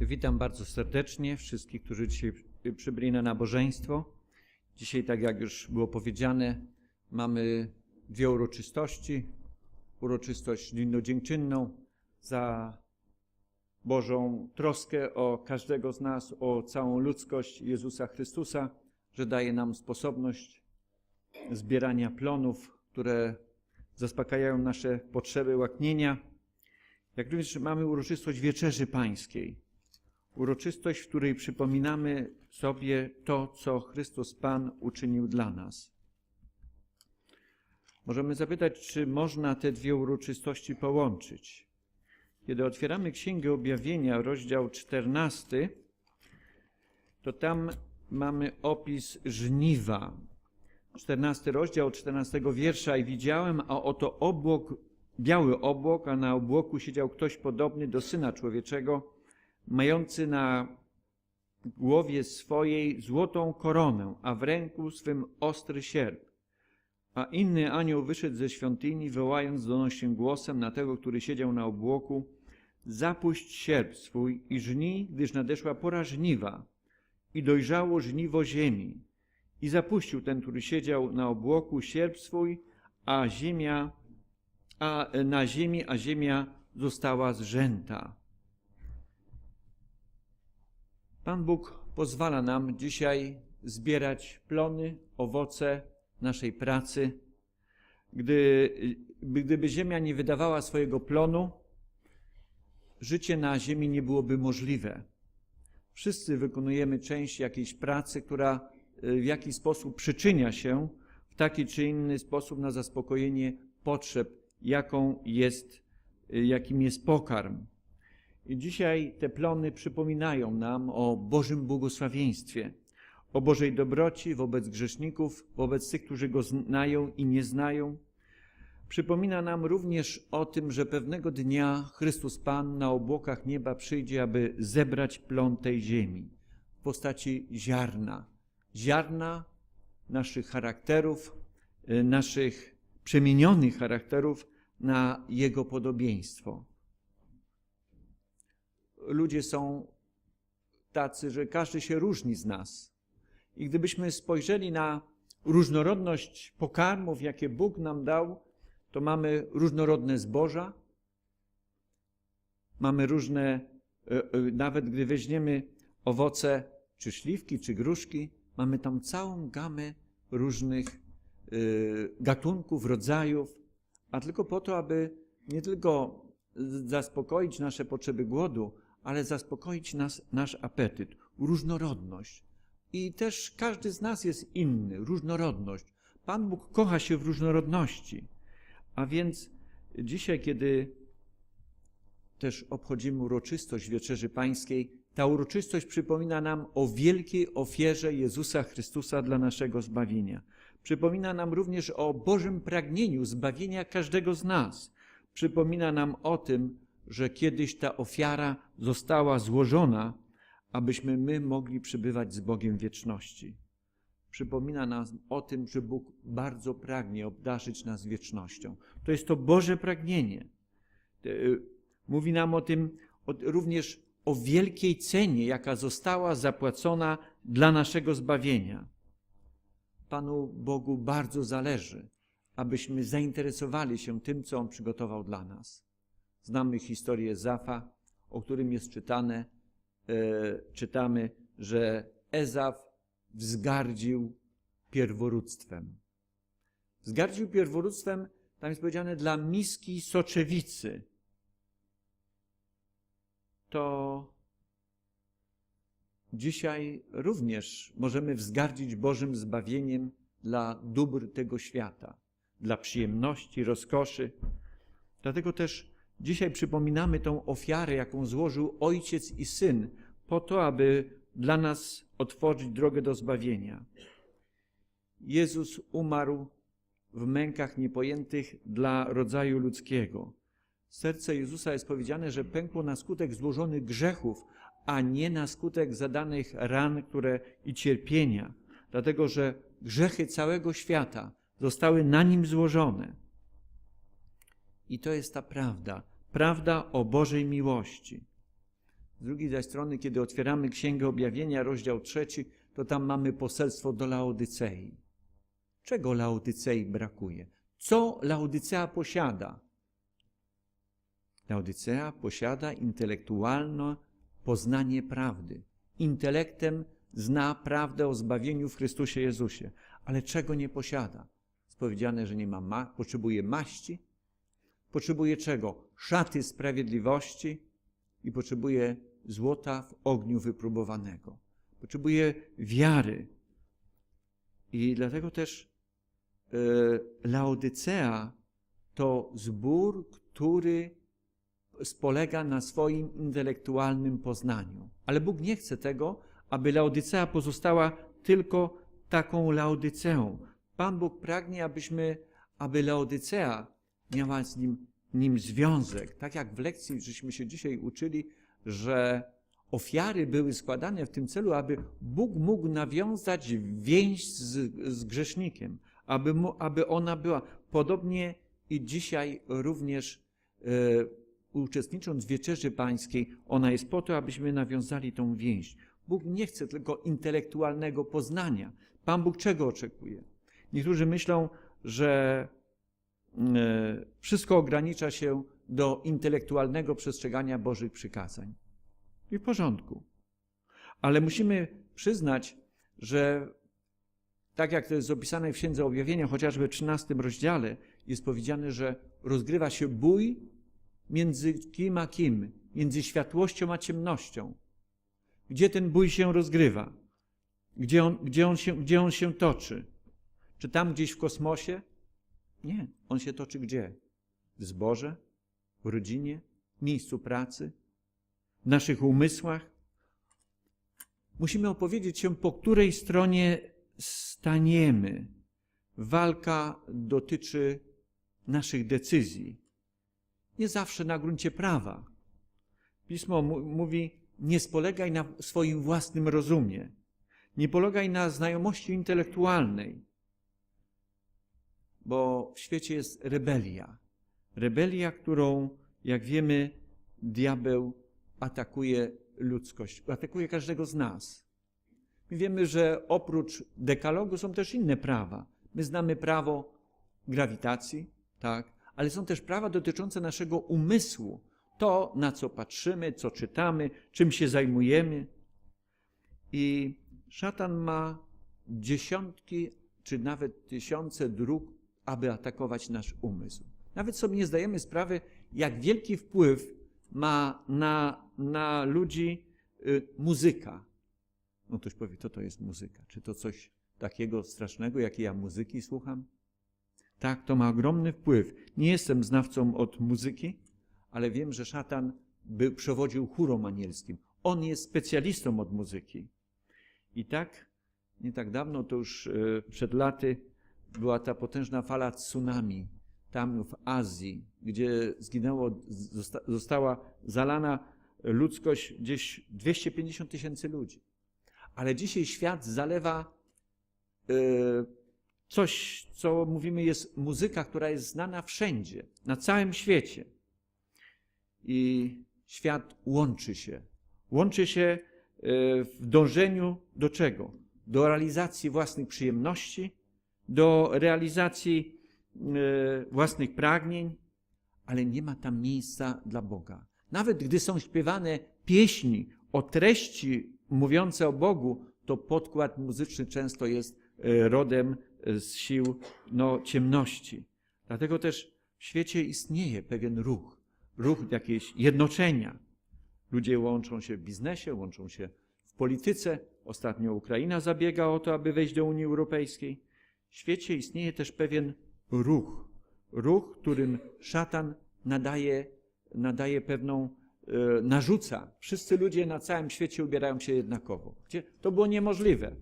Witam bardzo serdecznie wszystkich, którzy dzisiaj przybyli na nabożeństwo. Dzisiaj, tak jak już było powiedziane, mamy dwie uroczystości. Uroczystość dziękczynną za Bożą troskę o każdego z nas, o całą ludzkość Jezusa Chrystusa, że daje nam sposobność zbierania plonów, które zaspokajają nasze potrzeby łaknienia. Jak również mamy uroczystość Wieczerzy Pańskiej. Uroczystość, w której przypominamy sobie to, co Chrystus Pan uczynił dla nas. Możemy zapytać, czy można te dwie uroczystości połączyć. Kiedy otwieramy Księgę Objawienia, rozdział 14, to tam mamy opis żniwa. 14 rozdział 14 wiersza i widziałem, a oto obłok, biały obłok, a na obłoku siedział ktoś podobny do Syna Człowieczego, mający na głowie swojej złotą koronę, a w ręku swym ostry sierp. A inny anioł wyszedł ze świątyni, wołając donośnym głosem na tego, który siedział na obłoku, zapuść sierp swój i żnij, gdyż nadeszła pora żniwa i dojrzało żniwo ziemi. I zapuścił ten, który siedział na obłoku, sierp swój, a ziemia, a na ziemi, a ziemia została zrzęta. Pan Bóg pozwala nam dzisiaj zbierać plony, owoce naszej pracy. Gdy, gdyby ziemia nie wydawała swojego plonu, życie na ziemi nie byłoby możliwe. Wszyscy wykonujemy część jakiejś pracy, która w jakiś sposób przyczynia się w taki czy inny sposób na zaspokojenie potrzeb, jaką jest, jakim jest pokarm. Dzisiaj te plony przypominają nam o Bożym błogosławieństwie, o Bożej dobroci wobec grzeszników, wobec tych, którzy Go znają i nie znają. Przypomina nam również o tym, że pewnego dnia Chrystus Pan na obłokach nieba przyjdzie, aby zebrać plon tej ziemi w postaci ziarna. Ziarna naszych charakterów, naszych przemienionych charakterów na Jego podobieństwo ludzie są tacy, że każdy się różni z nas. I gdybyśmy spojrzeli na różnorodność pokarmów, jakie Bóg nam dał, to mamy różnorodne zboża, mamy różne, nawet gdy weźmiemy owoce, czy śliwki, czy gruszki, mamy tam całą gamę różnych gatunków, rodzajów, a tylko po to, aby nie tylko zaspokoić nasze potrzeby głodu, ale zaspokoić nas, nasz apetyt, różnorodność. I też każdy z nas jest inny, różnorodność. Pan Bóg kocha się w różnorodności. A więc dzisiaj, kiedy też obchodzimy uroczystość Wieczerzy Pańskiej, ta uroczystość przypomina nam o wielkiej ofierze Jezusa Chrystusa dla naszego zbawienia. Przypomina nam również o Bożym pragnieniu zbawienia każdego z nas. Przypomina nam o tym, że kiedyś ta ofiara została złożona, abyśmy my mogli przybywać z Bogiem wieczności. Przypomina nam o tym, że Bóg bardzo pragnie obdarzyć nas wiecznością. To jest to Boże pragnienie. Mówi nam o tym również o wielkiej cenie, jaka została zapłacona dla naszego zbawienia. Panu Bogu bardzo zależy, abyśmy zainteresowali się tym, co On przygotował dla nas. Znamy historię Zafa, o którym jest czytane, e, czytamy, że Ezaf wzgardził pierworództwem. Wzgardził pierworództwem, tam jest powiedziane, dla miski soczewicy. To dzisiaj również możemy wzgardzić Bożym zbawieniem dla dóbr tego świata, dla przyjemności, rozkoszy. Dlatego też Dzisiaj przypominamy tą ofiarę, jaką złożył ojciec i syn, po to, aby dla nas otworzyć drogę do zbawienia. Jezus umarł w mękach niepojętych dla rodzaju ludzkiego. Serce Jezusa jest powiedziane, że pękło na skutek złożonych grzechów, a nie na skutek zadanych ran które i cierpienia, dlatego że grzechy całego świata zostały na nim złożone. I to jest ta prawda, prawda o Bożej miłości. Z drugiej zaś strony, kiedy otwieramy Księgę Objawienia, rozdział trzeci, to tam mamy poselstwo do Laodycei. Czego Laodycei brakuje? Co Laodycea posiada? Laodycea posiada intelektualne poznanie prawdy. Intelektem zna prawdę o zbawieniu w Chrystusie Jezusie. Ale czego nie posiada? Jest powiedziane, że nie ma, ma potrzebuje maści, potrzebuje czego? Szaty sprawiedliwości i potrzebuje złota w ogniu wypróbowanego. Potrzebuje wiary. I dlatego też e, Laodycea to zbór, który spolega na swoim intelektualnym poznaniu. Ale Bóg nie chce tego, aby Laodycea pozostała tylko taką Laodyceą. Pan Bóg pragnie, abyśmy, aby Laodycea miała z nim, nim związek. Tak jak w lekcji, żeśmy się dzisiaj uczyli, że ofiary były składane w tym celu, aby Bóg mógł nawiązać więź z, z grzesznikiem, aby, mu, aby ona była. Podobnie i dzisiaj również e, uczestnicząc w wieczerzy pańskiej, ona jest po to, abyśmy nawiązali tą więź. Bóg nie chce tylko intelektualnego poznania. Pan Bóg czego oczekuje? Niektórzy myślą, że wszystko ogranicza się do intelektualnego przestrzegania Bożych przykazań. I w porządku. Ale musimy przyznać, że tak jak to jest opisane w Księdze Objawienia, chociażby w 13 rozdziale, jest powiedziane, że rozgrywa się bój między kim a kim, między światłością a ciemnością. Gdzie ten bój się rozgrywa? Gdzie on, gdzie on, się, gdzie on się toczy? Czy tam gdzieś w kosmosie? Nie. On się toczy gdzie? W zborze, w rodzinie, w miejscu pracy, w naszych umysłach. Musimy opowiedzieć się, po której stronie staniemy. Walka dotyczy naszych decyzji. Nie zawsze na gruncie prawa. Pismo mówi, nie spolegaj na swoim własnym rozumie. Nie polegaj na znajomości intelektualnej, bo w świecie jest rebelia. Rebelia, którą, jak wiemy, diabeł atakuje ludzkość, atakuje każdego z nas. My wiemy, że oprócz dekalogu są też inne prawa. My znamy prawo grawitacji, tak, ale są też prawa dotyczące naszego umysłu, to, na co patrzymy, co czytamy, czym się zajmujemy. I szatan ma dziesiątki, czy nawet tysiące dróg, aby atakować nasz umysł. Nawet sobie nie zdajemy sprawy, jak wielki wpływ ma na, na ludzi y, muzyka. No ktoś powie, co to jest muzyka? Czy to coś takiego strasznego, jakie ja muzyki słucham? Tak, to ma ogromny wpływ. Nie jestem znawcą od muzyki, ale wiem, że szatan był, przewodził chórom anielskim. On jest specjalistą od muzyki. I tak, nie tak dawno, to już e, przed laty, była ta potężna fala tsunami tam w Azji, gdzie zginęło, została zalana ludzkość gdzieś 250 tysięcy ludzi. Ale dzisiaj świat zalewa e, coś, co mówimy, jest muzyka, która jest znana wszędzie, na całym świecie. I świat łączy się. Łączy się e, w dążeniu do czego? Do realizacji własnych przyjemności, do realizacji e, własnych pragnień, ale nie ma tam miejsca dla Boga. Nawet gdy są śpiewane pieśni o treści mówiące o Bogu, to podkład muzyczny często jest e, rodem z sił no, ciemności. Dlatego też w świecie istnieje pewien ruch, ruch jakiegoś jednoczenia. Ludzie łączą się w biznesie, łączą się w polityce. Ostatnio Ukraina zabiega o to, aby wejść do Unii Europejskiej. Świecie istnieje też pewien ruch, ruch, którym szatan nadaje, nadaje pewną, e, narzuca. Wszyscy ludzie na całym świecie ubierają się jednakowo. Gdzie to było niemożliwe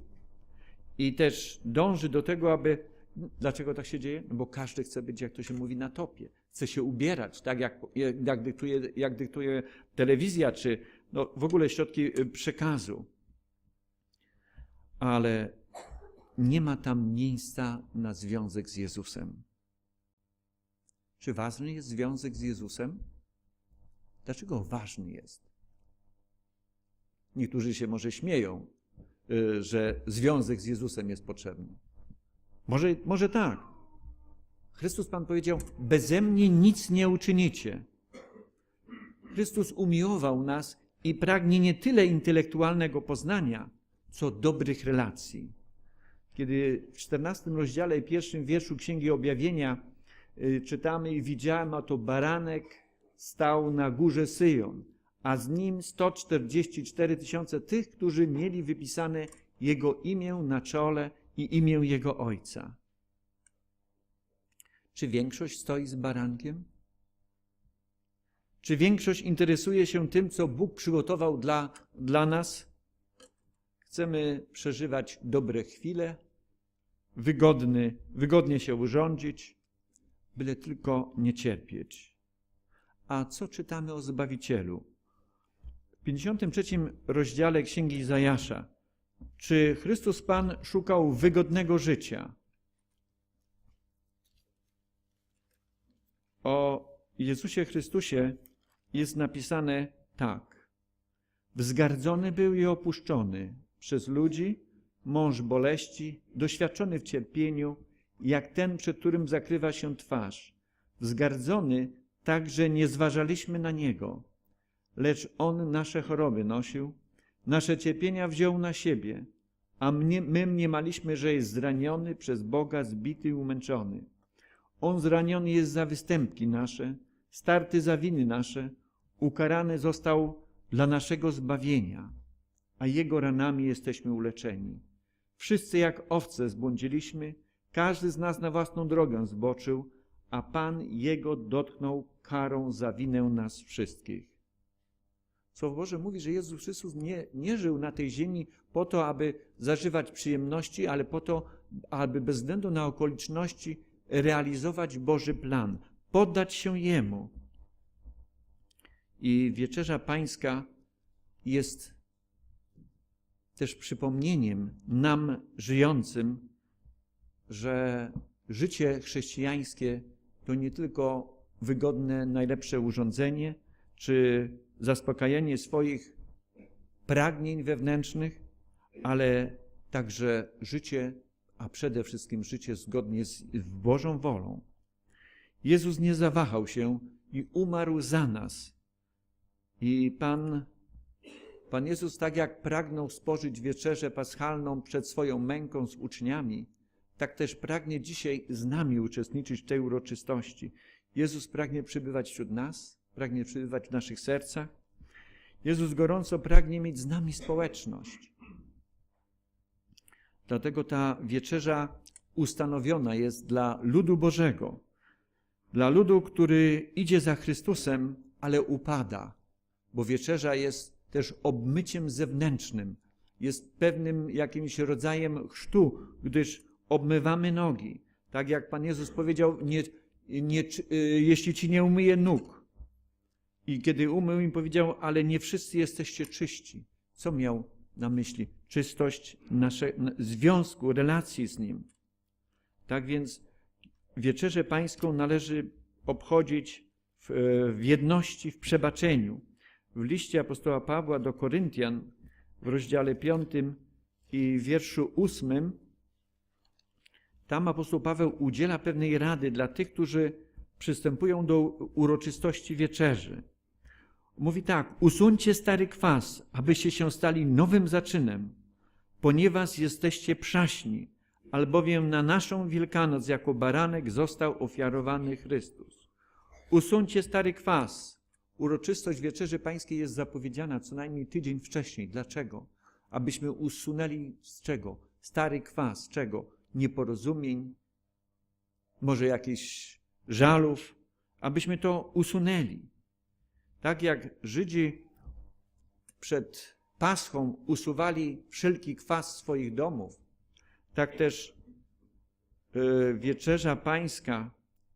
i też dąży do tego, aby. Dlaczego tak się dzieje? No bo każdy chce być, jak to się mówi, na topie. Chce się ubierać, tak jak, jak, dyktuje, jak dyktuje telewizja, czy no, w ogóle środki y, przekazu. Ale nie ma tam miejsca na związek z Jezusem. Czy ważny jest związek z Jezusem? Dlaczego ważny jest? Niektórzy się może śmieją, y, że związek z Jezusem jest potrzebny. Może, może tak. Chrystus Pan powiedział: Beze mnie nic nie uczynicie. Chrystus umiłował nas i pragnie nie tyle intelektualnego poznania, co dobrych relacji. Kiedy w 14 rozdziale i pierwszym wierszu Księgi Objawienia y, czytamy i widziałem, a to baranek stał na górze Syjon, a z nim 144 tysiące tych, którzy mieli wypisane Jego imię na czole i imię Jego Ojca. Czy większość stoi z barankiem? Czy większość interesuje się tym, co Bóg przygotował dla, dla nas? Chcemy przeżywać dobre chwile, wygodny, wygodnie się urządzić, byle tylko nie cierpieć. A co czytamy o Zbawicielu? W 53 rozdziale Księgi Izajasza. Czy Chrystus Pan szukał wygodnego życia? O Jezusie Chrystusie jest napisane tak. Wzgardzony był i opuszczony przez ludzi, mąż boleści, doświadczony w cierpieniu, jak ten, przed którym zakrywa się twarz. Wzgardzony tak, że nie zważaliśmy na niego, lecz on nasze choroby nosił, nasze cierpienia wziął na siebie, a my mniemaliśmy, że jest zraniony przez Boga, zbity i umęczony. On zraniony jest za występki nasze, starty za winy nasze, ukarany został dla naszego zbawienia, a Jego ranami jesteśmy uleczeni. Wszyscy jak owce zbłądziliśmy, każdy z nas na własną drogę zboczył, a Pan Jego dotknął karą za winę nas wszystkich. Słowo Boże mówi, że Jezus Chrystus nie, nie żył na tej ziemi po to, aby zażywać przyjemności, ale po to, aby bez względu na okoliczności realizować Boży plan, poddać się Jemu. I wieczerza pańska jest też przypomnieniem nam żyjącym, że życie chrześcijańskie to nie tylko wygodne, najlepsze urządzenie, czy zaspokajanie swoich pragnień wewnętrznych, ale także życie, a przede wszystkim życie zgodnie z Bożą wolą. Jezus nie zawahał się i umarł za nas. I Pan, Pan Jezus, tak jak pragnął spożyć wieczerzę paschalną przed swoją męką z uczniami, tak też pragnie dzisiaj z nami uczestniczyć w tej uroczystości. Jezus pragnie przybywać wśród nas, pragnie przybywać w naszych sercach. Jezus gorąco pragnie mieć z nami społeczność. Dlatego ta wieczerza ustanowiona jest dla ludu Bożego, dla ludu, który idzie za Chrystusem, ale upada, bo wieczerza jest też obmyciem zewnętrznym, jest pewnym jakimś rodzajem chrztu, gdyż obmywamy nogi. Tak jak Pan Jezus powiedział, nie, nie, jeśli ci nie umyję nóg. I kiedy umył im powiedział, ale nie wszyscy jesteście czyści. Co miał na myśli? Czystość naszego związku, relacji z Nim. Tak więc wieczerzę pańską należy obchodzić w, w jedności, w przebaczeniu. W liście apostoła Pawła do Koryntian w rozdziale 5 i wierszu 8 tam apostoł Paweł udziela pewnej rady dla tych, którzy przystępują do uroczystości wieczerzy. Mówi tak: usuńcie stary kwas, abyście się stali nowym zaczynem, ponieważ jesteście przaśni, albowiem na naszą Wielkanoc jako baranek został ofiarowany Chrystus. Usuńcie stary kwas. Uroczystość Wieczerzy Pańskiej jest zapowiedziana co najmniej tydzień wcześniej. Dlaczego? Abyśmy usunęli z czego? Stary kwas. Czego? Nieporozumień, może jakichś żalów, abyśmy to usunęli. Tak jak Żydzi przed Paschą usuwali wszelki kwas swoich domów, tak też wieczerza pańska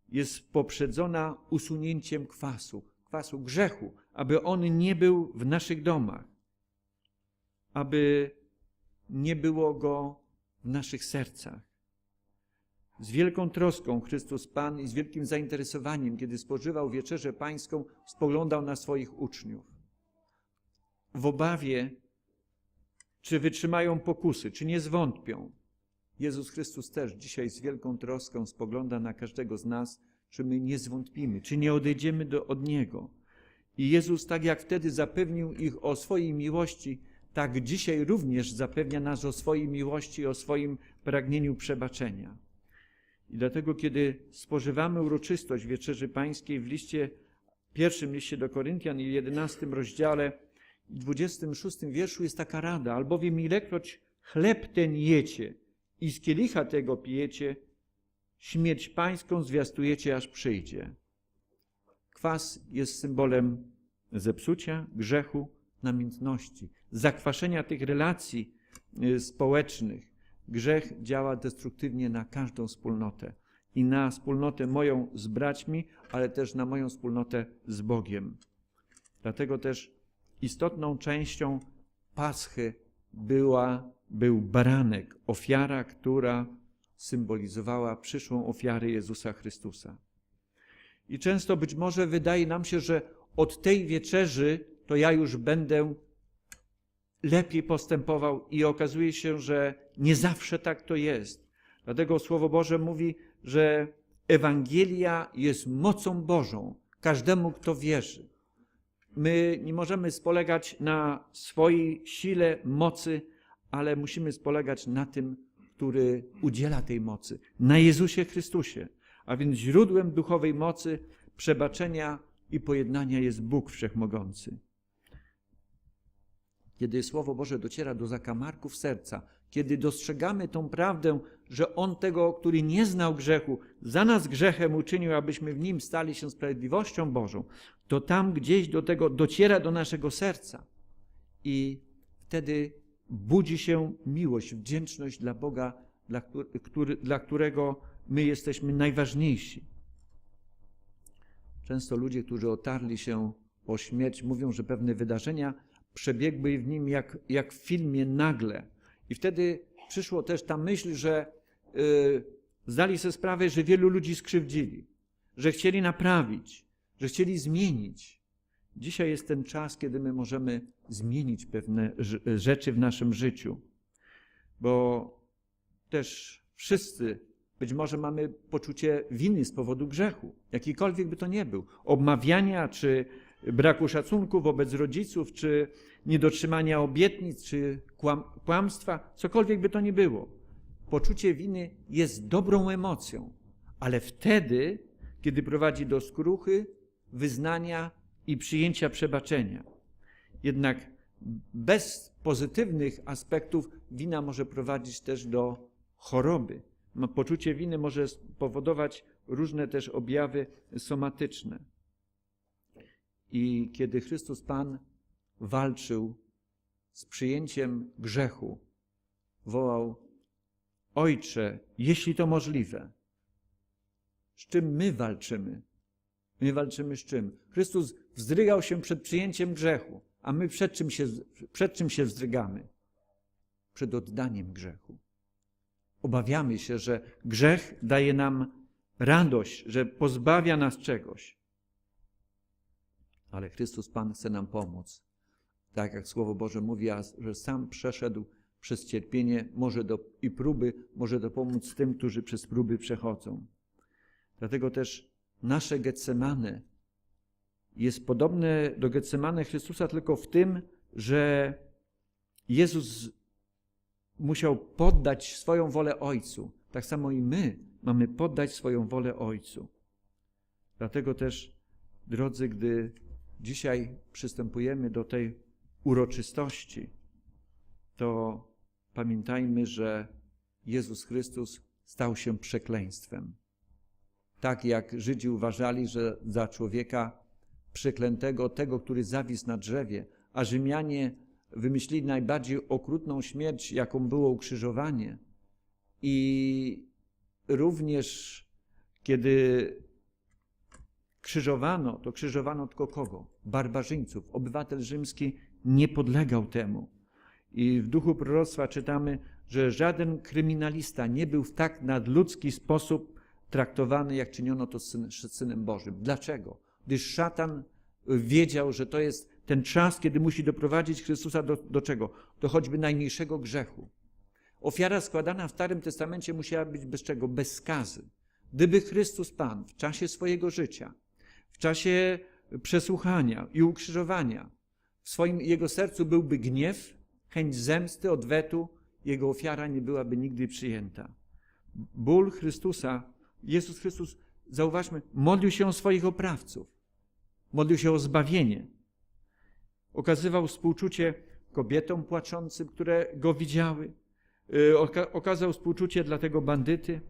jest poprzedzona usunięciem kwasu, kwasu grzechu, aby on nie był w naszych domach, aby nie było go w naszych sercach. Z wielką troską Chrystus Pan i z wielkim zainteresowaniem, kiedy spożywał wieczerzę pańską, spoglądał na swoich uczniów. W obawie, czy wytrzymają pokusy, czy nie zwątpią. Jezus Chrystus też dzisiaj z wielką troską spogląda na każdego z nas, czy my nie zwątpimy, czy nie odejdziemy do, od Niego. I Jezus, tak jak wtedy zapewnił ich o swojej miłości, tak dzisiaj również zapewnia nas o swojej miłości, o swoim pragnieniu przebaczenia. I dlatego, kiedy spożywamy uroczystość Wieczerzy Pańskiej w liście, pierwszym liście do Koryntian i 11 rozdziale, w 26 wierszu jest taka rada, albowiem ilekroć chleb ten jecie i z kielicha tego pijecie, śmierć pańską zwiastujecie, aż przyjdzie. Kwas jest symbolem zepsucia, grzechu, namiętności, zakwaszenia tych relacji y, społecznych. Grzech działa destruktywnie na każdą wspólnotę i na wspólnotę moją z braćmi, ale też na moją wspólnotę z Bogiem. Dlatego też istotną częścią Paschy była, był baranek, ofiara, która symbolizowała przyszłą ofiarę Jezusa Chrystusa. I często być może wydaje nam się, że od tej wieczerzy to ja już będę lepiej postępował i okazuje się, że nie zawsze tak to jest. Dlatego Słowo Boże mówi, że Ewangelia jest mocą Bożą każdemu, kto wierzy. My nie możemy spolegać na swojej sile, mocy, ale musimy spolegać na tym, który udziela tej mocy, na Jezusie Chrystusie. A więc źródłem duchowej mocy, przebaczenia i pojednania jest Bóg Wszechmogący. Kiedy Słowo Boże dociera do zakamarków serca, kiedy dostrzegamy tą prawdę, że On tego, który nie znał grzechu, za nas grzechem uczynił, abyśmy w Nim stali się sprawiedliwością Bożą, to tam gdzieś do tego dociera do naszego serca. I wtedy budzi się miłość, wdzięczność dla Boga, dla, który, dla którego my jesteśmy najważniejsi. Często ludzie, którzy otarli się o śmierć, mówią, że pewne wydarzenia przebiegły w nim jak, jak w filmie nagle. I wtedy przyszło też ta myśl, że yy, zdali sobie sprawę, że wielu ludzi skrzywdzili, że chcieli naprawić, że chcieli zmienić. Dzisiaj jest ten czas, kiedy my możemy zmienić pewne rzeczy w naszym życiu, bo też wszyscy być może mamy poczucie winy z powodu grzechu, jakikolwiek by to nie był. Obmawiania, czy braku szacunku wobec rodziców, czy niedotrzymania obietnic, czy kłam, kłamstwa, cokolwiek by to nie było. Poczucie winy jest dobrą emocją, ale wtedy, kiedy prowadzi do skruchy, wyznania i przyjęcia przebaczenia. Jednak bez pozytywnych aspektów wina może prowadzić też do choroby. Poczucie winy może spowodować różne też objawy somatyczne. I kiedy Chrystus Pan walczył z przyjęciem grzechu, wołał: Ojcze, jeśli to możliwe. Z czym my walczymy? My walczymy z czym? Chrystus wzdrygał się przed przyjęciem grzechu, a my przed czym się, przed czym się wzdrygamy? Przed oddaniem grzechu. Obawiamy się, że grzech daje nam radość, że pozbawia nas czegoś. Ale Chrystus Pan chce nam pomóc. Tak jak Słowo Boże mówi, że sam przeszedł przez cierpienie może do, i próby, może dopomóc tym, którzy przez próby przechodzą. Dlatego też nasze Getsemane jest podobne do Getsemane Chrystusa tylko w tym, że Jezus musiał poddać swoją wolę Ojcu. Tak samo i my mamy poddać swoją wolę Ojcu. Dlatego też, drodzy, gdy dzisiaj przystępujemy do tej uroczystości, to pamiętajmy, że Jezus Chrystus stał się przekleństwem. Tak jak Żydzi uważali, że za człowieka przeklętego, tego, który zawisł na drzewie, a Rzymianie wymyślili najbardziej okrutną śmierć, jaką było ukrzyżowanie. I również kiedy krzyżowano, to krzyżowano tylko kogo? Barbarzyńców. Obywatel rzymski nie podlegał temu. I w duchu proroctwa czytamy, że żaden kryminalista nie był w tak nadludzki sposób traktowany, jak czyniono to z Synem Bożym. Dlaczego? Gdyż szatan wiedział, że to jest ten czas, kiedy musi doprowadzić Chrystusa do, do czego? Do choćby najmniejszego grzechu. Ofiara składana w Starym Testamencie musiała być bez czego? Bez skazy. Gdyby Chrystus Pan w czasie swojego życia, w czasie przesłuchania i ukrzyżowania, w swoim jego sercu byłby gniew, chęć zemsty, odwetu, jego ofiara nie byłaby nigdy przyjęta. Ból Chrystusa, Jezus Chrystus, zauważmy, modlił się o swoich oprawców, modlił się o zbawienie. Okazywał współczucie kobietom płaczącym, które go widziały. Y, oka- Okazał współczucie dla tego bandyty,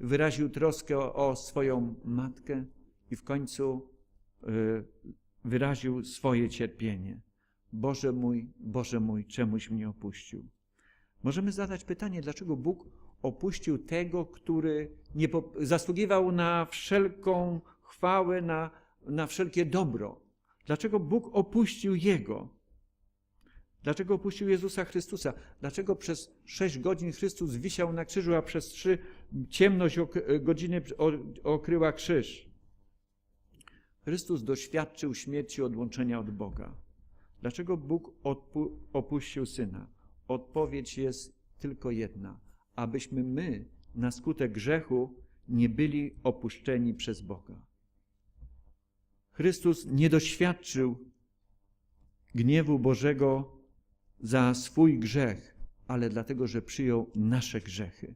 wyraził troskę o, swoją matkę i w końcu y, wyraził swoje cierpienie. Boże mój, Boże mój, czemuś mnie opuścił? Możemy zadać pytanie, dlaczego Bóg opuścił tego, który nie zasługiwał na wszelką chwałę, na, na wszelkie dobro. Dlaczego Bóg opuścił Jego? Dlaczego opuścił Jezusa Chrystusa? Dlaczego przez sześć godzin Chrystus wisiał na krzyżu, a przez trzy ciemność godziny okryła krzyż? Chrystus doświadczył śmierci odłączenia od Boga. Dlaczego Bóg opuścił Syna? Odpowiedź jest tylko jedna. Abyśmy my na skutek grzechu nie byli opuszczeni przez Boga. Chrystus nie doświadczył gniewu Bożego za swój grzech, ale dlatego, że przyjął nasze grzechy.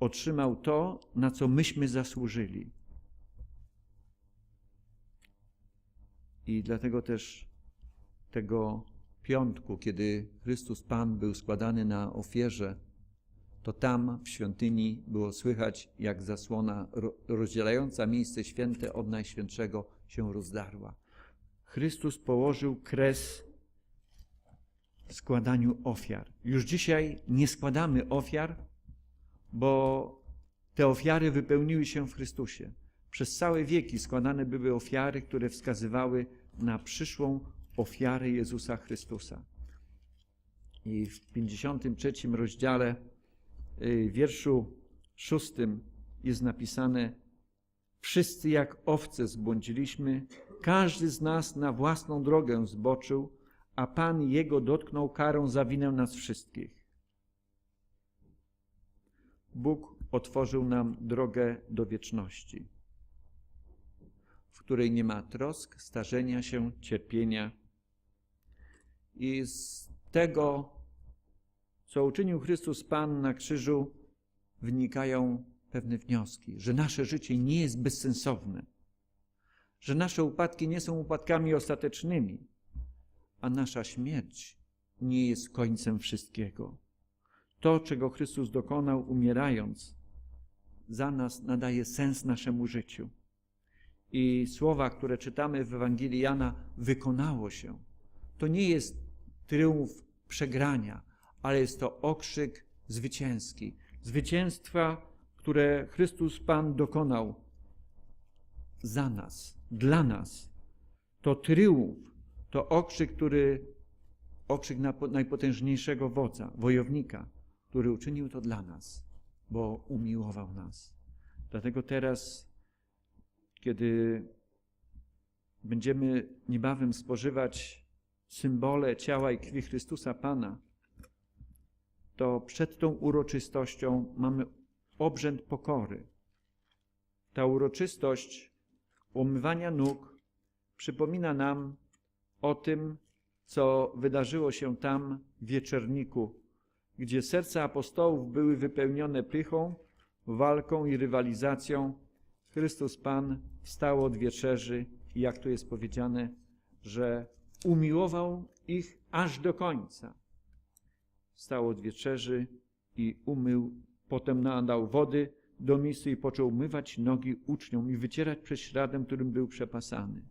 Otrzymał to, na co myśmy zasłużyli. I dlatego też tego piątku, kiedy Chrystus Pan był składany na ofierze, to tam w świątyni było słychać, jak zasłona ro- rozdzielająca miejsce święte od najświętszego się rozdarła. Chrystus położył kres składaniu ofiar. Już dzisiaj nie składamy ofiar, bo te ofiary wypełniły się w Chrystusie. Przez całe wieki składane były ofiary, które wskazywały na przyszłą ofiarę Jezusa Chrystusa. I w 53 rozdziale, wierszu szóstym jest napisane: Wszyscy jak owce zbłądziliśmy, każdy z nas na własną drogę zboczył, a Pan Jego dotknął karą za winę nas wszystkich. Bóg otworzył nam drogę do wieczności, w której nie ma trosk, starzenia się, cierpienia. I z tego, co uczynił Chrystus Pan na krzyżu, wynikają pewne wnioski, że nasze życie nie jest bezsensowne, że nasze upadki nie są upadkami ostatecznymi, a nasza śmierć nie jest końcem wszystkiego. To, czego Chrystus dokonał umierając, za nas nadaje sens naszemu życiu. I słowa, które czytamy w Ewangelii Jana, wykonało się. To nie jest triumf przegrania, ale jest to okrzyk zwycięski. Zwycięstwa, które Chrystus Pan dokonał za nas, dla nas. To triumf, to okrzyk, który, okrzyk najpotężniejszego wodza, wojownika, który uczynił to dla nas, bo umiłował nas. Dlatego teraz, kiedy będziemy niebawem spożywać symbole ciała i krwi Chrystusa Pana, to przed tą uroczystością mamy obrzęd pokory. Ta uroczystość umywania nóg przypomina nam o tym, co wydarzyło się tam w wieczerniku, gdzie serca apostołów były wypełnione pychą, walką i rywalizacją. Chrystus Pan wstał od wieczerzy i jak tu jest powiedziane, że umiłował ich aż do końca. Wstał od wieczerzy i umył, potem nadał wody do misy i począł mywać nogi uczniom i wycierać prześladem, którym był przepasany.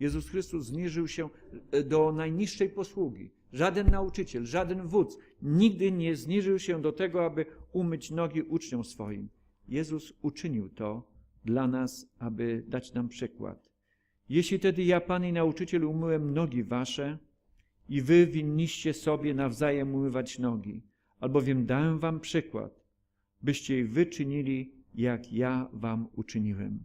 Jezus Chrystus zniżył się e, do najniższej posługi. Żaden nauczyciel, żaden wódz nigdy nie zniżył się do tego, aby umyć nogi uczniom swoim. Jezus uczynił to dla nas, aby dać nam przykład. Jeśli tedy ja, Pan i nauczyciel, umyłem nogi wasze i wy winniście sobie nawzajem umywać nogi, albowiem dałem wam przykład, byście wy czynili, jak ja wam uczyniłem.